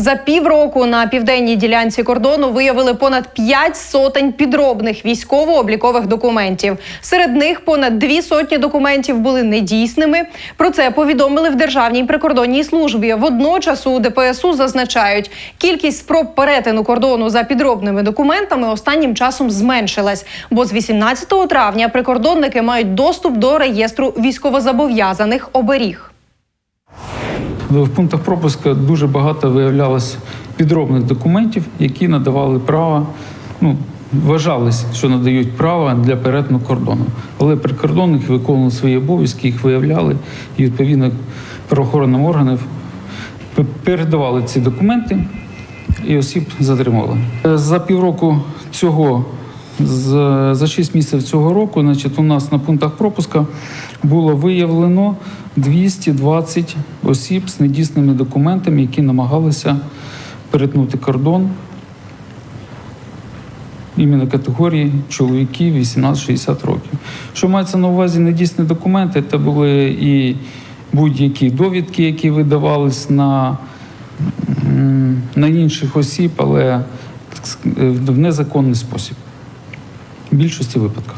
За півроку на південній ділянці кордону виявили понад 5 сотень підробних військово-облікових документів. Серед них понад дві сотні документів були недійсними. Про це повідомили в Державній прикордонній службі. Водночас у ДПСУ зазначають, кількість спроб перетину кордону за підробними документами останнім часом зменшилась. Бо з 18 травня прикордонники мають доступ до реєстру військовозобов'язаних оберіг. В пунктах пропуска дуже багато виявлялось підробних документів, які надавали право, ну, вважались, що надають право для перетину кордону. Але прикордонники виконували свої обов'язки, їх виявляли і відповідно правоохоронним органам передавали ці документи і осіб затримали. За півроку цього, за 6 місяців цього року, значить, у нас на пунктах пропуска було виявлено 220 осіб з недійсними документами, які намагалися перетнути кордон іменно категорії чоловіків 18-60 років. Що мається на увазі недійсні документи, це були і будь-які довідки, які видавались на, на інших осіб, але в незаконний спосіб. Більшості випадків.